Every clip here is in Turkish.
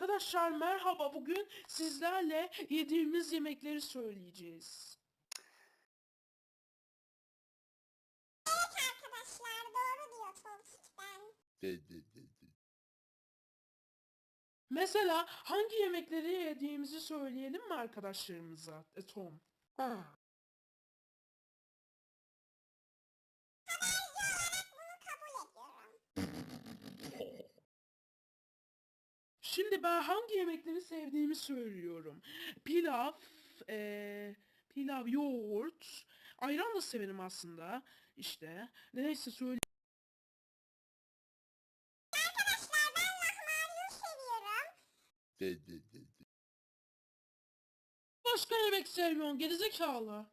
Arkadaşlar merhaba. Bugün sizlerle yediğimiz yemekleri söyleyeceğiz. arkadaşlar doğru diyor de. Mesela hangi yemekleri yediğimizi söyleyelim mi arkadaşlarımıza? E, Tom. Bunu Şimdi ben hangi yemekleri sevdiğimi söylüyorum. Pilav, eee, pilav, yoğurt, ayran da severim aslında. İşte neyse söyle. Arkadaşlar ben lahmacun seviyorum. De de de de. Başka yemek sevmiyorsun gerizekalı.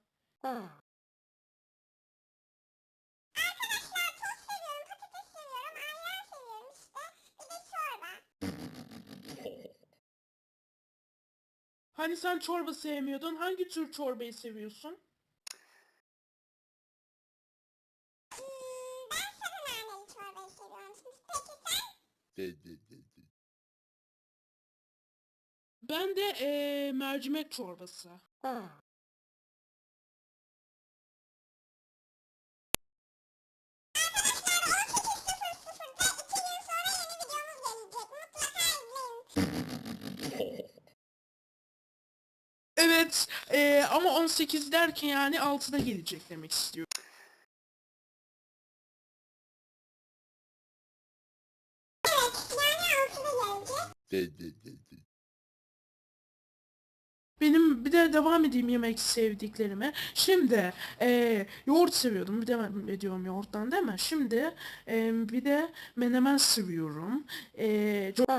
Arkadaşlar tost seviyorum, patates seviyorum, ayran seviyorum işte. Bir de çorba. Hani sen çorba sevmiyordun? Hangi tür çorbayı seviyorsun? Hmm, ben sarı naneli çorbayı seviyorum. Peki sen? De de de de. Ben de eee, mercimek çorbası. Arkadaşlar 18.00'da 2 gün sonra yeni videomuz gelecek. Mutlaka izleyin. Evet eee, ama 18 derken yani 6'da gelecek demek istiyorum. Evet yani 6'da gelecek. De de de de. Benim bir de devam edeyim yemek sevdiklerime. Şimdi eee, yoğurt seviyordum. Bir devam ediyorum yoğurttan değil mi? Şimdi eee, bir de menemen seviyorum. Co-